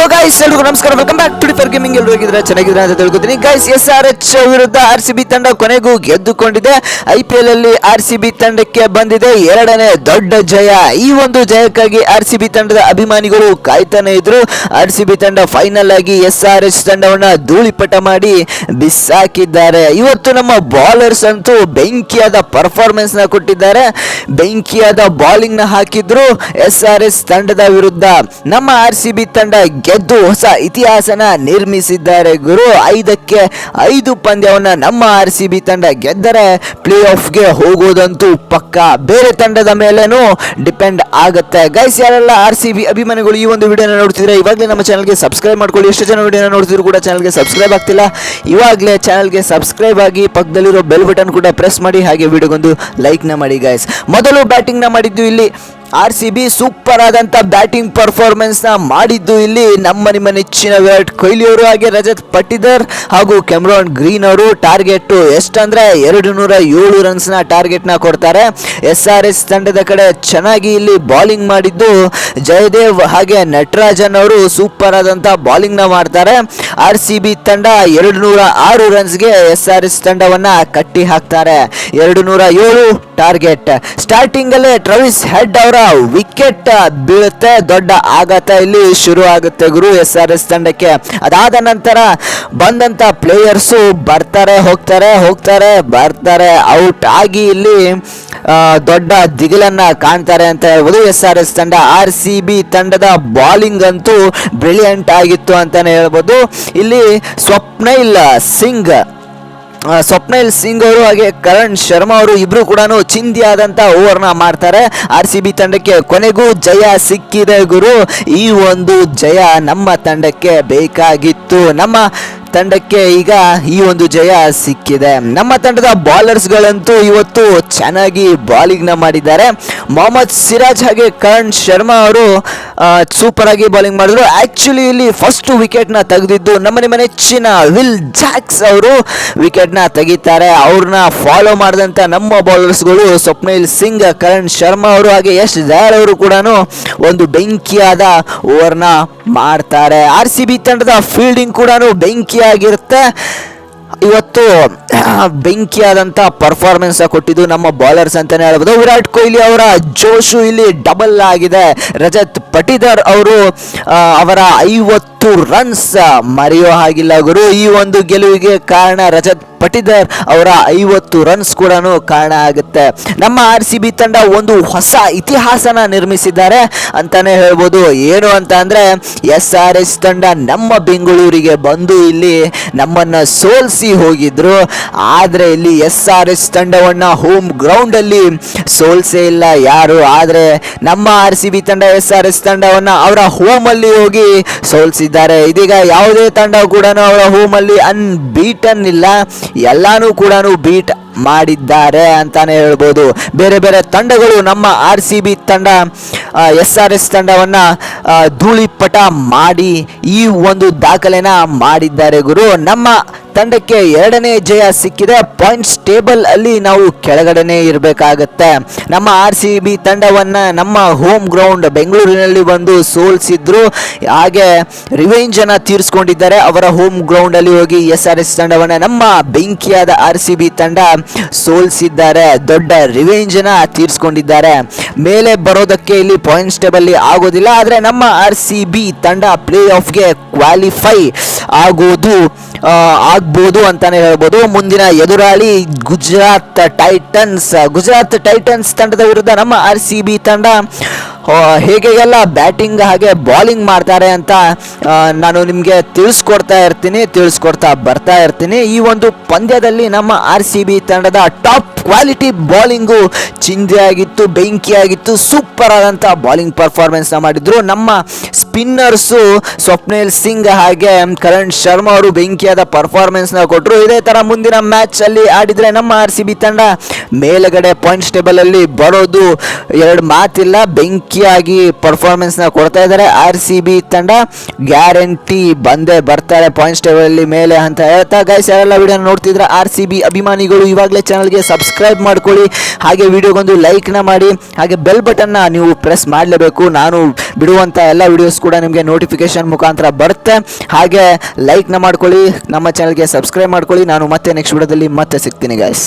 Hello guys ಎಲ್ರಿಗೂ ನಮಸ್ಕಾರ. Welcome back to differ gaming ಎಲ್ಲರೂ ಹೋಗಿದ್ರೆ ಚೆನ್ನಾಗಿದ್ರೆ ಅಂತ ತಿಳ್ಕೊತೀನಿ. ಗೈಸ್ ಎಸ್ ಆರ್ ಎಚ್ ವಿರುದ್ಧ ಆರ್ ಸಿ ಬಿ ತಂಡ ಕೊನೆಗೂ ಗೆದ್ದುಕೊಂಡಿದೆ. ಐ ಪಿ ಎಲ್ ಅಲ್ಲಿ ಆರ್ ಸಿ ಬಿ ತಂಡಕ್ಕೆ ಬಂದಿದೆ. ಎರಡನೇ ದೊಡ್ಡ ಜಯ. ಈ ಒಂದು ಜಯಕ್ಕಾಗಿ ಆರ್ ಸಿ ಬಿ ತಂಡದ ಅಭಿಮಾನಿಗಳು ಕಾಯ್ತಾನೆ ಇದ್ರು. ಆರ್ ಸಿ ಬಿ ತಂಡ ಫೈನಲ್ ಆಗಿ ಎಸ್ ಆರ್ ಎಚ್ ತಂಡವನ್ನ ಧೂಳಿಪಟ ಮಾಡಿ ಬಿಸಾಕಿದ್ದಾರೆ. ಇವತ್ತು ನಮ್ಮ ಬಾಲರ್ಸ್ ಅಂತೂ ಬೆಂಕಿಯಾದ ಪರ್ಫಾರ್ಮೆನ್ಸ್ನ ಕೊಟ್ಟಿದ್ದಾರೆ. ಬೆಂಕಿಯಾದ ಬಾಲಿಂಗ್ನ ಹಾಕಿದ್ರು ಎಸ್ ಆರ್ ಎಸ್ ತಂಡದ ವಿರುದ್ಧ. ನಮ್ಮ ಆರ್ ಸಿ ಬಿ ತಂಡ ಗೆದ್ದು ಹೊಸ ಇತಿಹಾಸನ ನಿರ್ಮಿಸಿದ್ದಾರೆ. ಗುರು, ಐದಕ್ಕೆ ಐದು ಪಂದ್ಯವನ್ನ ನಮ್ಮ ಆರ್ ಸಿ ಬಿ ತಂಡ ಗೆದ್ದರೆ ಪ್ಲೇ ಆಫ್ಗೆ ಹೋಗೋದಂತೂ ಪಕ್ಕ. ಬೇರೆ ತಂಡದ ಮೇಲೇನೂ ಡಿಪೆಂಡ್ ಆಗುತ್ತೆ. ಗೈಸ್, ಯಾರೆಲ್ಲ ಆರ್ ಸಿ ಬಿ ಅಭಿಮಾನಿಗಳು ಈ ಒಂದು ವಿಡಿಯೋನ ನೋಡ್ತಿದ್ರೆ ಇವಾಗಲೇ ನಮ್ಮ ಚಾನಲ್ಗೆ ಸಬ್ಸ್ಕ್ರೈಬ್ ಮಾಡ್ಕೊಳ್ಳಿ. ಎಷ್ಟು ಜನ ವಿಡಿಯೋನ ನೋಡ್ತಿದ್ರು ಕೂಡ ಚಾನಲ್ಗೆ ಸಬ್ಸ್ಕ್ರೈಬ್ ಆಗ್ತಿಲ್ಲ. ಇವಾಗಲೇ ಚಾನಲ್ಗೆ ಸಬ್ಸ್ಕ್ರೈಬ್ ಆಗಿ ಪಕ್ಕದಲ್ಲಿರೋ ಬೆಲ್ ಬಟನ್ ಕೂಡ ಪ್ರೆಸ್ ಮಾಡಿ, ಹಾಗೆ ವಿಡಿಯೋಗೊಂದು ಲೈಕ್ನ ಮಾಡಿ ಗೈಸ್. ಮೊದಲು ಬ್ಯಾಟಿಂಗ್ನ ಮಾಡಿದ್ದು ಇಲ್ಲಿ ಆರ್ ಸಿ ಬಿ ಸೂಪರ್ ಆದಂತ ಬ್ಯಾಟಿಂಗ್ ಪರ್ಫಾರ್ಮೆನ್ಸ್ನ ಮಾಡಿದ್ದು ಇಲ್ಲಿ ನಮ್ಮ ನಿಮ್ಮ ನೆಚ್ಚಿನ ವಿರಾಟ್ ಕೊಹ್ಲಿ ಅವರು ಹಾಗೆ ರಜತ್ ಪಟ್ಟಿದರ್ ಹಾಗೂ ಕೆಮ್ರಾನ್ ಗ್ರೀನ್ ಅವರು ಟಾರ್ಗೆಟ್ ಎಷ್ಟಂದ್ರೆ ಎರಡು ನೂರ ಏಳು ರನ್ಸ್ನ ಟಾರ್ಗೆಟ್ನ ಕೊಡ್ತಾರೆ. ಎಸ್ ಆರ್ ಎಸ್ ತಂಡದ ಕಡೆ ಚೆನ್ನಾಗಿ ಇಲ್ಲಿ ಬಾಲಿಂಗ್ ಮಾಡಿದ್ದು ಜಯದೇವ್ ಹಾಗೆ ನಟರಾಜನ್ ಅವರು ಸೂಪರ್ ಆದಂತ ಬಾಲಿಂಗ್ನ ಮಾಡ್ತಾರೆ. ಆರ್ ಸಿ ಬಿ ತಂಡ ಎರಡು ನೂರ ಆರು ರನ್ಸ್ಗೆ ಎಸ್ ಆರ್ ಎಸ್ ತಂಡವನ್ನ ಕಟ್ಟಿ ಹಾಕ್ತಾರೆ. ಎರಡು ನೂರ ಏಳು ಟಾರ್ಗೆಟ್ ಸ್ಟಾರ್ಟಿಂಗ್ ಅಲ್ಲೇ ಟ್ರವಿಸ್ ಹೆಡ್ ಅವರ ವಿಕೆಟ್ ಬೀಳುತ್ತೆ, ದೊಡ್ಡ ಆಘಾತ ಇಲ್ಲಿ ಶುರು ಆಗುತ್ತೆ ಗುರು ಎಸ್ ಆರ್ ಎಸ್ ತಂಡಕ್ಕೆ. ಅದಾದ ನಂತರ ಬಂದಂತ ಪ್ಲೇಯರ್ಸು ಬರ್ತಾರೆ, ಹೋಗ್ತಾರೆ ಹೋಗ್ತಾರೆ, ಬರ್ತಾರೆ ಔಟ್ ಆಗಿ ಇಲ್ಲಿ ದೊಡ್ಡ ದಿಗಿಲನ್ನ ಕಾಣ್ತಾರೆ ಅಂತ ಹೇಳ್ಬೋದು ಎಸ್ ಆರ್ ಎಸ್ ತಂಡ. ಆರ್ ಸಿ ಬಿ ತಂಡದ ಬಾಲಿಂಗ್ ಅಂತೂ ಬ್ರಿಲಿಯಂಟ್ ಆಗಿತ್ತು ಅಂತಾನೆ ಹೇಳ್ಬೋದು. ಇಲ್ಲಿ ಸ್ವಪ್ನೈಲ್ ಸಿಂಗ್ ಸ್ವಪ್ನೈಲ್ ಸಿಂಗ್ ಅವರು ಹಾಗೆ ಕರಣ್ ಶರ್ಮಾ ಅವರು ಇಬ್ಬರು ಕೂಡ ಚಿಂದಿ ಆದಂಥ ಓವರ್ನ ಮಾಡ್ತಾರೆ. ಆರ್ ಸಿ ಬಿ ತಂಡಕ್ಕೆ ಕೊನೆಗೂ ಜಯ ಸಿಕ್ಕಿದೆ ಗುರು. ಈ ಒಂದು ಜಯ ನಮ್ಮ ತಂಡಕ್ಕೆ ಬೇಕಾಗಿತ್ತು. ನಮ್ಮ ತಂಡಕ್ಕೆ ಈಗ ಈ ಒಂದು ಜಯ ಸಿಕ್ಕಿದೆ. ನಮ್ಮ ತಂಡದ ಬಾಲರ್ಸ್ಗಳಂತೂ ಇವತ್ತು ಚೆನ್ನಾಗಿ ಬಾಲಿಂಗ್ನ ಮಾಡಿದ್ದಾರೆ. ಮೊಹಮ್ಮದ್ ಸಿರಾಜ್ ಹಾಗೆ ಕರಣ್ ಶರ್ಮಾ ಅವರು ಸೂಪರ್ ಆಗಿ ಬಾಲಿಂಗ್ ಮಾಡಿದ್ರು. ಆ್ಯಕ್ಚುಲಿ ಇಲ್ಲಿ ಫಸ್ಟ್ ವಿಕೆಟ್ನ ತೆಗೆದಿದ್ದು ನಮ್ಮ ನಿಮ್ಮ ನೆಚ್ಚಿನ ವಿಲ್ ಜಾಕ್ಸ್ ಅವರು ವಿಕೆಟ್ನ ತೆಗಿತಾರೆ. ಅವ್ರನ್ನ ಫಾಲೋ ಮಾಡಿದಂತ ನಮ್ಮ ಬೌಲರ್ಸ್ಗಳು ಸ್ವಪ್ನಿಲ್ ಸಿಂಗ್ ಕರಣ್ ಶರ್ಮಾ ಅವರು ಹಾಗೆ ಯಶ್ ದಯಾಳ್ ಅವರು ಕೂಡ ಒಂದು ಬೆಂಕಿಯಾದ ಓವರ್ನ ಮಾಡ್ತಾರೆ. ಆರ್ ಸಿ ಬಿ ತಂಡದ ಫೀಲ್ಡಿಂಗ್ ಕೂಡ ಬೆಂಕಿಯಾಗಿರುತ್ತೆ ಇವತ್ತು ಬೆಂಕಿಯಾದಂಥ ಪರ್ಫಾರ್ಮೆನ್ಸ್ ಕೊಟ್ಟಿದ್ದು ನಮ್ಮ ಬಾಲರ್ಸ್ ಅಂತಲೇ ಹೇಳ್ಬೋದು. ವಿರಾಟ್ ಕೊಹ್ಲಿ ಅವರ ಜೋಶು ಇಲ್ಲಿ ಡಬಲ್ ಆಗಿದೆ. ರಜತ್ ಪಟಿದರ್ ಅವರು ಅವರ ಐವತ್ತು ರನ್ಸ್. ಮರೆಯೋ ಹಾಗಿಲ್ಲ ಗುರು, ಈ ಒಂದು ಗೆಲುವಿಗೆ ಕಾರಣ ರಜತ್ ಪಟಿದರ್ ಅವರ ಐವತ್ತು ರನ್ಸ್ ಕೂಡ ಕಾರಣ ಆಗುತ್ತೆ. ನಮ್ಮ ಆರ್ ಸಿ ಬಿ ತಂಡ ಒಂದು ಹೊಸ ಇತಿಹಾಸನ ನಿರ್ಮಿಸಿದ್ದಾರೆ ಅಂತಾನೆ ಹೇಳ್ಬೋದು. ಏನು ಅಂತ ಅಂದರೆ, ಎಸ್ ಆರ್ ಎಸ್ ತಂಡ ನಮ್ಮ ಬೆಂಗಳೂರಿಗೆ ಬಂದು ಇಲ್ಲಿ ನಮ್ಮನ್ನ ಸೋಲಿಸಿ ಹೋಗಿದ್ರು. ಆದ್ರೆ ಇಲ್ಲಿ ಎಸ್ ಆರ್ ಎಸ್ ತಂಡವನ್ನ ಹೋಮ್ ಗ್ರೌಂಡ್ ಅಲ್ಲಿ ಸೋಲ್ಸೇ ಇಲ್ಲ ಯಾರು. ಆದ್ರೆ ನಮ್ಮ ಆರ್ ಸಿ ಬಿ ತಂಡ, ಎಸ್ ಆರ್ ಎಸ್ ತಂಡವನ್ನ ಅವರ ಹೋಮ್ ಅಲ್ಲಿ ಹೋಗಿ ಸೋಲ್ಸಿದ್ದಾರೆ ಇದೀಗ ಯಾವುದೇ ತಂಡ ಕೂಡ ಅವರ ಹೋಮಲ್ಲಿ ಅನ್ಬೀಟನ್ ಇಲ್ಲ. ಎಲ್ಲಾನು ಕೂಡ ಬೀಟ್ ಮಾಡಿದ್ದಾರೆ ಅಂತಾನೆ ಹೇಳ್ಬೋದು. ಬೇರೆ ಬೇರೆ ತಂಡಗಳು ನಮ್ಮ ಆರ್ ಸಿ ಬಿ ತಂಡ ಎಸ್ ಆರ್ ಎಸ್ ತಂಡವನ್ನ ಧೂಳಿಪಟ ಮಾಡಿ ಈ ಒಂದು ದಾಖಲೆನ ಮಾಡಿದ್ದಾರೆ ಗುರು. ನಮ್ಮ ತಂಡಕ್ಕೆ ಎರಡನೇ ಜಯ ಸಿಕ್ಕಿದೆ. ಪಾಯಿಂಟ್ಸ್ ಟೇಬಲ್ ಅಲ್ಲಿ ನಾವು ಕೆಳಗಡೆನೆ ಇರಬೇಕಾಗತ್ತೆ. ನಮ್ಮ ಆರ್ ಸಿ ಬಿ ತಂಡವನ್ನ ನಮ್ಮ ಹೋಮ್ ಗ್ರೌಂಡ್ ಬೆಂಗಳೂರಿನಲ್ಲಿ ಬಂದು ಸೋಲ್ಸಿದ್ರು. ಹಾಗೆ ರಿವೆಂಜ್ ಅನ್ನ ತೀರಿಸ್ಕೊಂಡಿದ್ದಾರೆ. ಅವರ ಹೋಮ್ ಗ್ರೌಂಡ್ ಅಲ್ಲಿ ಹೋಗಿ ಎಸ್ ಆರ್ ಎಸ್ ತಂಡವನ್ನ ನಮ್ಮ ಬೆಂಕಿಯಾದ ಆರ್ ಸಿ ಬಿ ತಂಡ ಸೋಲ್ಸಿದ್ದಾರೆ. ದೊಡ್ಡ ರಿವೆಂಜ್ ಅನ್ನ ತೀರಿಸ್ಕೊಂಡಿದ್ದಾರೆ. ಮೇಲೆ ಬರೋದಕ್ಕೆ ಇಲ್ಲಿ ಪಾಯಿಂಟ್ಸ್ ಟೇಬಲ್ ಆಗೋದಿಲ್ಲ. ಆದ್ರೆ ನಮ್ಮ ಆರ್ ಸಿ ಬಿ ತಂಡ ಪ್ಲೇ ಆಫ್ಗೆ ಕ್ವಾಲಿಫೈ ಆಗೋದು ಆಗ್ಬೋದು ಅಂತಾನೆ ಹೇಳ್ಬೋದು. ಮುಂದಿನ ಎದುರಾಳಿ ಗುಜರಾತ್ ಟೈಟನ್ಸ್ ಗುಜರಾತ್ ಟೈಟನ್ಸ್ ತಂಡದ ವಿರುದ್ಧ ನಮ್ಮ ಆರ್ ಸಿ ಬಿ ತಂಡ ಹೇಗೆ ಎಲ್ಲ ಬ್ಯಾಟಿಂಗ್ ಹಾಗೆ ಬಾಲಿಂಗ್ ಮಾಡ್ತಾರೆ ಅಂತ ನಾನು ನಿಮಗೆ ತಿಳಿಸ್ಕೊಡ್ತಾ ಇರ್ತೀನಿ, ತಿಳಿಸ್ಕೊಡ್ತಾ ಬರ್ತಾ ಇರ್ತೀನಿ. ಈ ಒಂದು ಪಂದ್ಯದಲ್ಲಿ ನಮ್ಮ ಆರ್ ಸಿ ಬಿ ತಂಡದ ಟಾಪ್ ಕ್ವಾಲಿಟಿ ಬಾಲಿಂಗು ಚಿಂದಿಯಾಗಿತ್ತು ಬೆಂಕಿಯಾಗಿತ್ತು, ಸೂಪರ್ ಆದಂಥ ಬಾಲಿಂಗ್ ಪರ್ಫಾರ್ಮೆನ್ಸ್ನ ಮಾಡಿದ್ರು. ನಮ್ಮ ಸ್ಪಿನ್ನರ್ಸು ಸ್ವಪ್ನೇಲ್ ಸಿಂಗ್ ಹಾಗೆ ಕರಣ್ ಶರ್ಮಾ ಅವರು ಬೆಂಕಿಯಾದ ಪರ್ಫಾರ್ಮೆನ್ಸ್ನ ಕೊಟ್ಟರು ಇದೇ ಥರ ಮುಂದಿನ ಮ್ಯಾಚಲ್ಲಿ ಆಡಿದರೆ ನಮ್ಮ ಆರ್ ಸಿ ಬಿ ತಂಡ ಮೇಲುಗಡೆ ಪಾಯಿಂಟ್ಸ್ ಟೇಬಲಲ್ಲಿ ಬರೋದು ಎರಡು ಮಾತಿಲ್ಲ. ಬೆಂಕಿ ಮಿಂಚಿಯಾಗಿ ಪರ್ಫಾರ್ಮೆನ್ಸ್ನ ಕೊಡ್ತಾ ಇದ್ದಾರೆ. ಆರ್ ಸಿ ಬಿ ತಂಡ ಗ್ಯಾರಂಟಿ ಬಂದೇ ಬರ್ತಾರೆ ಪಾಯಿಂಟ್ಸ್ ಟೇಬಲಲ್ಲಿ ಮೇಲೆ ಅಂತ ಹೇಳ್ತಾ. ಗೈಸ್ ಯಾರೆಲ್ಲ ವಿಡಿಯೋ ನೋಡ್ತಿದ್ರೆ ಆರ್ ಸಿ ಬಿ ಅಭಿಮಾನಿಗಳು ಇವಾಗಲೇ ಚಾನಲ್ಗೆ ಸಬ್ಸ್ಕ್ರೈಬ್ ಮಾಡ್ಕೊಳ್ಳಿ. ಹಾಗೆ ವಿಡಿಯೋಗೊಂದು ಲೈಕ್ನ ಮಾಡಿ. ಹಾಗೆ ಬೆಲ್ ಬಟನ್ನ ನೀವು ಪ್ರೆಸ್ ಮಾಡಲೇಬೇಕು. ನಾನು ಬಿಡುವಂಥ ಎಲ್ಲ ವಿಡಿಯೋಸ್ ಕೂಡ ನಿಮಗೆ ನೋಟಿಫಿಕೇಶನ್ ಮುಖಾಂತರ ಬರುತ್ತೆ. ಹಾಗೆ ಲೈಕ್ನ ಮಾಡ್ಕೊಳ್ಳಿ. ನಮ್ಮ ಚಾನಲ್ಗೆ ಸಬ್ಸ್ಕ್ರೈಬ್ ಮಾಡ್ಕೊಳ್ಳಿ. ನಾನು ಮತ್ತೆ ನೆಕ್ಸ್ಟ್ ವಿಡಿಯೋದಲ್ಲಿ ಮತ್ತೆ ಸಿಗ್ತೀನಿ ಗೈಸ್